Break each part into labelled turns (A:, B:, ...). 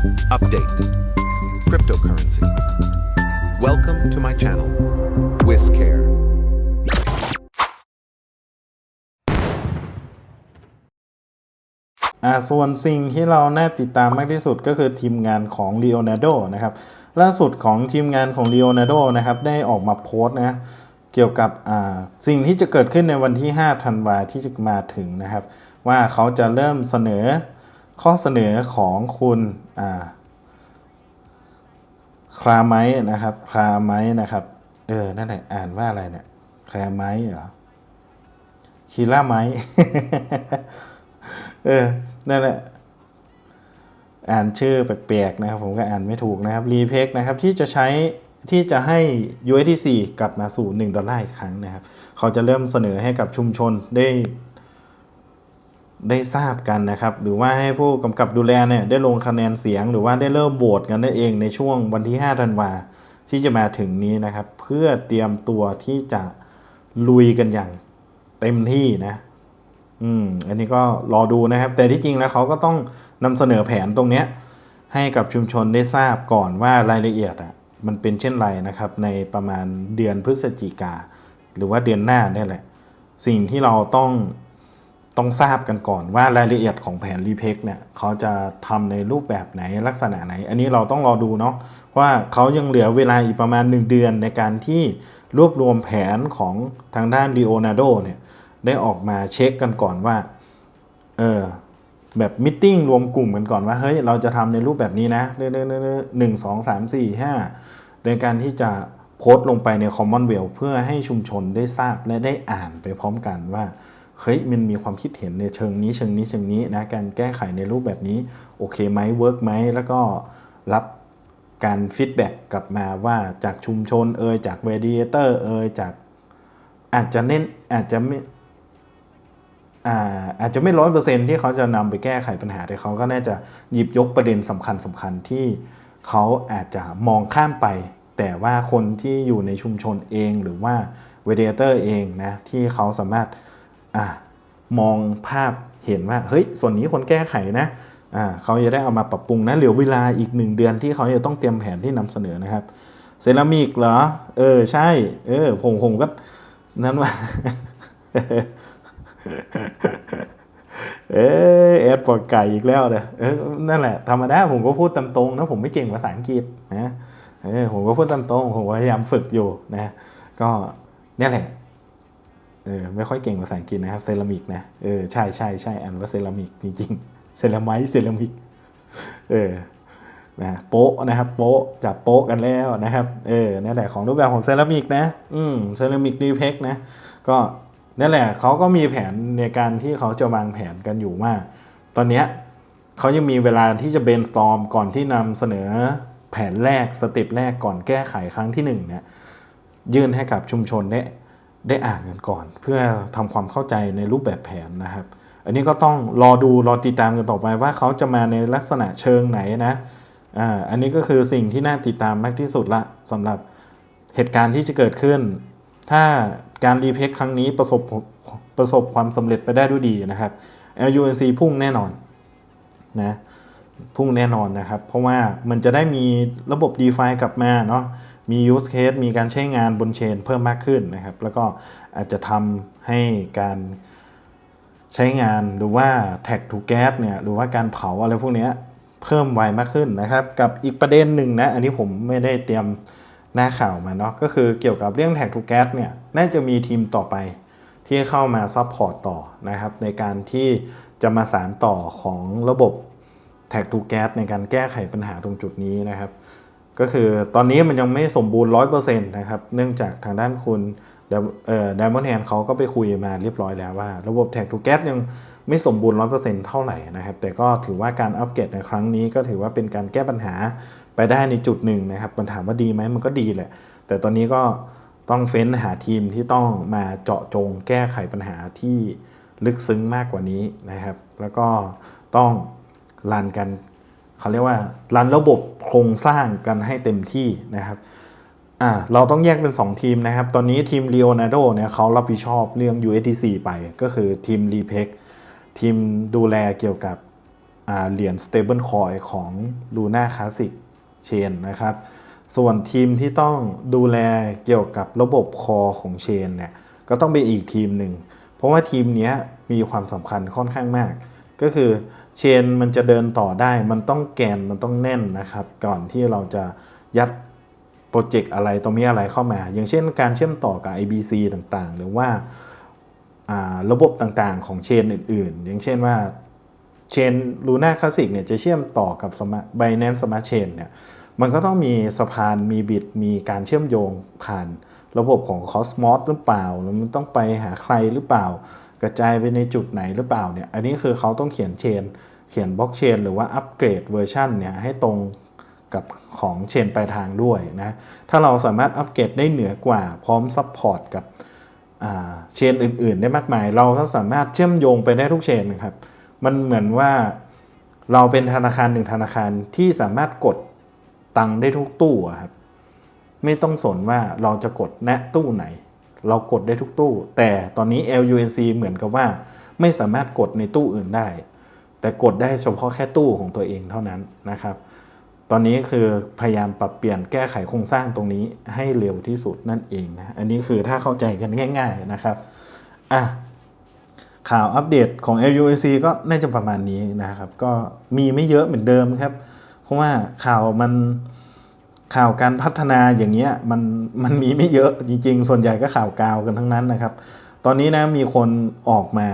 A: Update Cryptocurrency. Welcome to my channel, WizCare.
B: อ่าส่วนสิ่งที่เราน่าติดตามมากที่สุดก็คือทีมงานของ Leonardo นะครับ ล่าสุดของทีมงานของ Leonardo นะครับ ได้ออกมาโพสต์นะ เกี่ยวกับอ่าสิ่งที่จะเกิดขึ้นในวันที่ 5 ธันวาที่จะมาถึงนะครับ ว่าเขาจะเริ่มเสนอ ข้อเสนอของคุณคลาไมนะครับคลาไมนะครับ เออ นั่นแหละอ่านว่าอะไรเนี่ยคลาไมเหรอคีล่าไมเออ นั่นแหละ อ่านชื่อแปลกๆนะครับ ผมก็อ่านไม่ถูกนะครับ รีเพกนะครับ ที่จะใช้ที่จะให้ USDC กลับมาสู่ 1 ดอลลาร์อีกครั้งนะครับ เขาจะเริ่มเสนอให้กับชุมชนได้ ได้ทราบกันนะครับ หรือว่าให้ผู้กำกับดูแลเนี่ยได้ลงคะแนนเสียง หรือว่าได้เริ่มโหวตกันได้เองในช่วงวันที่5ธันวาที่จะมาถึงนี้นะครับ เพื่อเตรียมตัวที่จะลุยกันอย่างเต็มที่นะอืมอันนี้ก็รอดูนะครับ แต่ที่จริงแล้วเขาก็ต้องนำเสนอแผนตรงเนี้ยให้กับชุมชนได้ทราบก่อนว่ารายละเอียดอะมันเป็นเช่นไรนะครับ ในประมาณเดือนพฤศจิกา หรือว่าเดือนหน้านี่แหละ สิ่งที่เราต้อง ต้องทราบกันก่อนว่ารายละเอียดของแผนรีเพกเนี่ยเขาจะทำในรูปแบบไหนลักษณะไหน อันนี้เราต้องรอดูเนาะว่าเขายังเหลือเวลาอีกประมาณ 1 เดือนในการที่รวบรวมแผนของทางด้าน l ีโอนาโดเนี่ยได้ออกมาเช็คกันก่อนว่าเออแบบมิ팅รวมกลุ่มกันก่อนว่าเฮ้ยเราจะทำในรูปแบบนี้นะหนึ่งสองสามสี่ห้าในการที่จะโพสต์ลงไปใน Commonwealth เพื่อให้ชุมชนได้ทราบและได้อ่านไปพร้อมกันว่า เฮ้ยมันมีความคิดเห็นในเชิงนี้เชิงนี้เชิงนี้นะการแก้ไขในรูปแบบนี้โอเคไหมเวิร์กไหมแล้วก็รับการฟีดแบ็กกลับมาว่าจากชุมชนเอ่ยจากเวดีเตอร์เอ่ยจากอาจจะเน้นอาจจะไม่อาอาจจะไม่ร้อยเปอร์เซ็นที่เขาจะนำไปแก้ไขปัญหาแต่เขาก็น่าจะหยิบยกประเด็นสำคัญสำคัญที่เขาอาจจะมองข้ามไป แต่ว่าคนที่อยู่ในชุมชนเองหรือว่าเวเดเตอร์เองนะที่เขาสามารถ อ่ามองภาพเห็นว่าเฮ้ยส่วนนี้คนแก้ไขนะอ่าเขาจะได้เอามาปรับปรุงนะเหลือเวลาอีกหนึ่งเดือนที่เขาจะต้องเตรียมแผนที่นำเสนอนะครับ เซรามิกเหรอ เออใช่ เออผมผมก็นั้นว่าเออแอดปอดไก่อีกแล้วเนี่ยเออนั่นแหละธรรมดาผมก็พูดตามตรงนะผมไม่เก่งภาษาอังกฤษนะเออผมก็พูดตามตรงผมพยายามฝึกอยู่นะ ก็นี่แหละ เออไม่ค่อยเก่งภาษาอังกฤษนะครับเซรามิกนะเออใช่ใช่ใช่อ่านว่าเซรามิกจริงๆเซรามต์เซรามิกเออนะโป๊ะนะครับโป๊ะจับโป๊ะกันแล้วนะครับเออนั่นแหละของรูปแบบของเซรามิกนะอืมเซรามิกดีเพกนะก็นั่นแหละเขาก็มีแผนในการที่เขาจะวางแผนกันอยู่ว่า ตอนเนี้ยเขายังมีเวลาที่จะเบนสตอมก่อนที่นำเสนอแผนแรกสเต็ปแรกก่อนแก้ไขครั้งที่หนึ่งเนี่ยยื่นให้กับชุมชนได้ ได้อ่านกันก่อน เพื่อทำความเข้าใจในรูปแบบแผนนะครับ อันนี้ก็ต้องรอดูรอติดตามกันต่อไปว่าเขาจะมาในลักษณะเชิงไหนนะอ่าอันนี้ก็คือสิ่งที่น่าติดตามมากที่สุดละสำหรับเหตุการณ์ที่จะเกิดขึ้น ถ้าการรีเพคครั้งนี้ประสบประสบความสำเร็จไปได้ด้วยดีนะครับ LUNC พุ่งแน่นอนนะพุ่งแน่นอนนะครับ เพราะว่ามันจะได้มีระบบ DeFi กลับมาเนาะ มี use case มีการใช้งานบนเชนเพิ่มมากขึ้นนะครับ แล้วก็อาจจะทำให้การใช้งานหรือว่า tag to gas เนี่ยหรือว่าการเผาอะไรพวกนี้เพิ่มไวมากขึ้นนะครับ กับอีกประเด็นหนึ่งนะ อันนี้ผมไม่ได้เตรียมหน้าข่าวมาเนาะก็คือเกี่ยวกับเรื่องแท็กทูแก๊สเนี่ยน่าจะมีทีมต่อไปที่เข้ามาซัพพอร์ตต่อนะครับ ในการที่จะมาสารต่อของระบบแท็กทูแก๊สในการแก้ไขปัญหาตรงจุดนี้นะครับ ก็คือตอนนี้มันยังไม่สมบูรณ์100%นะครับ เนื่องจากทางด้านคุณเอ่อดมอนแฮนเขาก็ไปคุยมาเรียบร้อยแล้วว่า ระบบแท็กทูแก๊สยังไม่สมบูรณ์100%เท่าไหร่นะครับ แต่ก็ถือว่าการอัปเกรดในครั้งนี้ก็ถือว่าเป็นการแก้ปัญหาไปได้ในจุดหนึ่งนะครับมันถามว่าดีไหมมันก็ดีแหละ แต่ตอนนี้ก็ต้องเฟ้นหาทีมที่ต้องมาเจาะจงแก้ไขปัญหาที่ลึกซึ้งมากกว่านี้นะครับ แล้วก็ต้องรันกัน เขาเรียกว่ารันระบบโครงสร้างกันให้เต็มที่นะครับอ่าเราต้องแยกเป็น 2 ทีมนะครับ ตอนนี้ทีม Leonardo เนี่ยเขารับผิดชอบเรื่อง USDC ไปก็คือทีม r e p e c ทีมดูแลเกี่ยวกับเหรียญ stable coin ของ Luna Classic Chain นะครับ ส่วนทีมที่ต้องดูแลเกี่ยวกับระบบคอของเชนเนี่ยก็ต้องเป็นอีกทีมหนึ่ง เพราะว่าทีมนี้มีความสำคัญค่อนข้างมาก ก็คือ เชนมันจะเดินต่อได้ มันต้องแกนมันต้องแน่นนะครับ ก่อนที่เราจะยัดโปรเจกต์อะไรตรงนี้อะไรเข้ามา อย่างเช่นการเชื่อมต่อกับ IBC ต่างๆ หรือว่าาระบบต่างๆ ของเชนอื่น ๆ อย่างเช่นว่าเชน Luna Classic เนี่ยจะเชื่อมต่อกับ Smart Binance Smart Chain เนี่ยมันก็ต้องมีสะพานมีบิตมีการเชื่อมโยงผ่านระบบของ Cosmos หรือเปล่าหรือมันต้องไปหาใครหรือเปล่า กระจายไปในจุดไหนหรือเปล่าเนี่ย อันนี้คือเขาต้องเขียนเชน เขียนบล็อกเชนหรือว่าอัปเกรดเวอร์ชันเนี่ยให้ตรงกับของเชนปลายทางด้วยนะ ถ้าเราสามารถอัปเกรดได้เหนือกว่าพร้อมซัพพอร์ตกับเชนอื่นๆ ได้มากมาย เราก็สามารถเชื่อมโยงไปได้ทุกเชนนะครับ มันเหมือนว่าเราเป็นธนาคารหนึ่งธนาคารที่สามารถกดตังค์ได้ทุกตู้ครับ ไม่ต้องสนว่าเราจะกดแนะตู้ไหน เรากดได้ทุกตู้ แต่ตอนนี้ LUNC เหมือนกับว่า ไม่สามารถกดในตู้อื่นได้ แต่กดได้เฉพาะแค่ตู้ของตัวเองเท่านั้นนะครับ ตอนนี้คือพยายามปรับเปลี่ยนแก้ไขโครงสร้างตรงนี้ให้เร็วที่สุดนั่นเองนะ อันนี้คือถ้าเข้าใจกันง่าย ๆนะครับอะข่าวอัปเดตของ LUAC ก็น่าจะประมาณนี้นะครับ ก็มีไม่เยอะเหมือนเดิมครับ เพราะว่าข่าวมัน ข่าวการพัฒนาอย่างเงี้ยมันมันมีไม่เยอะจริง ๆ ส่วนใหญ่ก็ข่าวกาวกันทั้งนั้นนะครับ ตอนนี้นะมีคนออกมา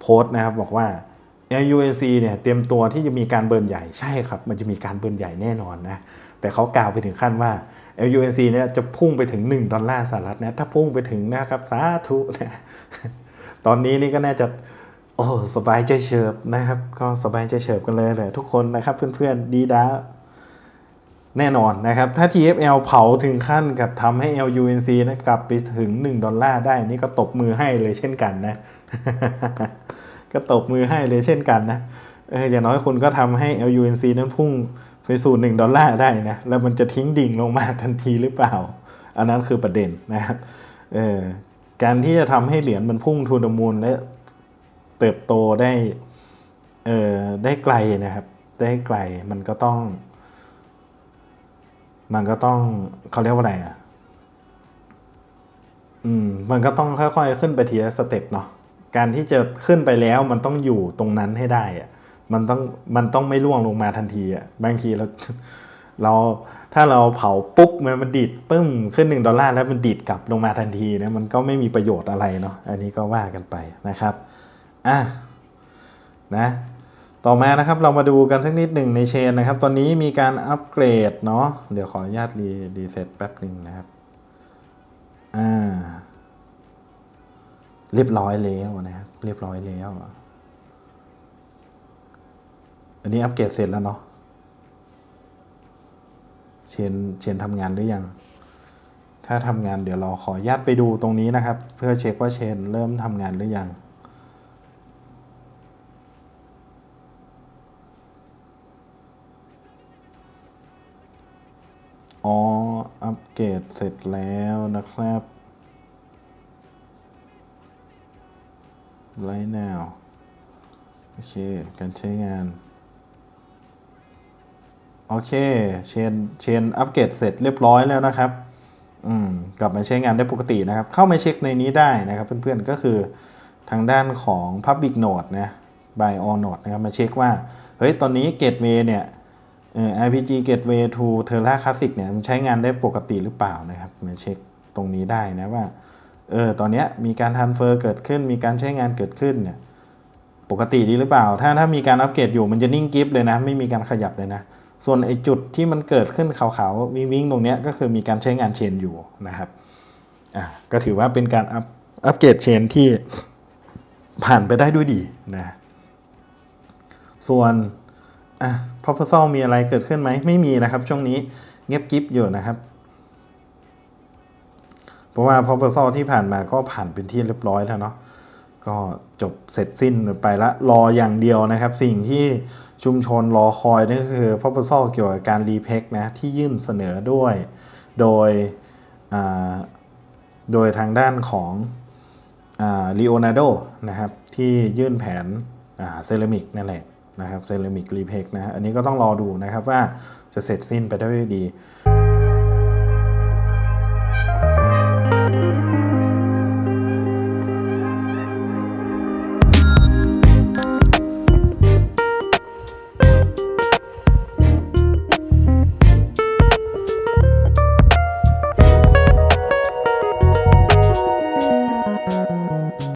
B: โพสต์นะครับบอกว่า LUAC เนี่ยเตรียมตัวที่จะมีการเบิร์นใหญ่ใช่ครับ มันจะมีการเบิร์นใหญ่แน่นอนนะแต่เขากล่าวไปถึงขั้นว่า LUAC เนี่ยจะพุ่งไปถึง 1 ดอลลาร์สหรัฐนะถ้าพุ่งไปถึงนะครับสาธุนะตอนนี้นี่ก็น่าจะโอ้สบายใจเฉิบนะครับ ก็สบายใจเฉิบกันเลยแหละทุกคนนะครับเพื่อนๆดีด้า แน่นอนนะครับ ถ้า TFL เผาถึงขั้นกับทำให้ LUNC นะกลับไปถึง 1 ดอลลาร์ได้นี่ก็ตบมือให้เลยเช่นกันนะ ก็ตบมือให้เลยเช่นกันนะเอออย่างน้อยคุณก็ทำให้ LUNC นั้นพุ่งไปสู่ 1 ดอลลาร์ได้นะ แล้วมันจะทิ้งดิ่งลงมาทันทีหรือเปล่า อันนั้นคือประเด็นนะครับเออการที่จะทำให้เหรียญมันพุ่งทูนมูลและเติบโตได้เออได้ไกลนะครับ ได้ไกลมันก็ต้อง มันก็ต้องเขาเรียกว่าอะไรอะอืมมันก็ต้องค่อยๆ ขึ้นไปทีละสเต็ปเนาะการที่จะขึ้นไปแล้วมันต้องอยู่ตรงนั้นให้ได้อะมันต้องมันต้องไม่ล่วงลงมาทันทีอะบางทีเราเราถ้าเราเผาปุ๊บมันมันดีดปึ้มขึ้นหนึ่งดอลลาร์แล้วมันดีดกลับลงมาทันทีนะมันก็ไม่มีประโยชน์อะไรเนาะอันนี้ก็ว่ากันไปนะครับอะนะ ต่อมานะครับเรามาดูกันสักนิดหนึ่งในเชนนะครับ ตอนนี้มีการอัปเกรดเนาะเดี๋ยวขออนุญาตรีรีเซ็ตแป๊บหนึ่งนะครับอ่าเรียบร้อยแล้วนะครับ เรียบร้อยแล้วอันนี้อัปเกรดเสร็จแล้วเนาะเชนเชนทำงานหรือยัง ถ้าทำงานเดี๋ยวเราขออนุญาตไปดูตรงนี้นะครับ เพื่อเช็คว่าเชนเริ่มทำงานหรือยัง อัปเกรดเสร็จแล้วนะครับ right now โอเค การใช้งาน โอเค เชน เชน อัปเกรดเสร็จเรียบร้อยแล้วนะครับ อืม กลับมาใช้งานได้ปกตินะครับ เข้ามาเช็คในนี้ได้นะครับ เพื่อนๆ ก็คือทางด้านของ Public Node นะ by all node นะครับ มาเช็คว่า เฮ้ย ตอนนี้ Gateway เนี่ย เอ่อ RPG Gateway to Terra Classic เนี่ยมันใช้งานได้ปกติหรือเปล่านะครับมาเช็คตรงนี้ได้นะว่าเออตอนเนี้ยมีการทันเฟอร์เกิดขึ้น มีการใช้งานเกิดขึ้นเนี่ยปกติดีหรือเปล่า ถ้าถ้ามีการอัปเกรดอยู่มันจะนิ่งกิฟเลยนะ ไม่มีการขยับเลยนะ ส่วนไอจุดที่มันเกิดขึ้นขาวๆวิงวิงๆตรงเนี้ยก็คือมีการใช้งานเชนอยู่นะครับอะก็ถือว่าเป็นการอัพอัปเกรดเชนที่ผ่านไปได้ด้วยดีนะส่วนอะ พอพซอมีอะไรเกิดขึ้นไหมไม่มีนะครับ ช่วงนี้เงียบกิฟอยู่นะครับ เพราะว่าพอพซอที่ผ่านมาก็ผ่านเป็นที่เรียบร้อยแล้วเนาะก็จบเสร็จสิ้นไปละรออย่างเดียวนะครับ สิ่งที่ชุมชนรอคอยนั่นก็คือพ r o p o s a l เกี่ยวกับการรีเพกนะที่ยื่นเสนอด้วย โดยโดยทางด้านของลีโอนาร์โดนะครับที่ยื่นแผนเซรามิกนั่นแหละ นะครับเซรามิกรีเพกนะฮะอันนี้ก็ต้องรอดูนะครับว่าจะเสร็จสิ้นไปได้ด้วยดี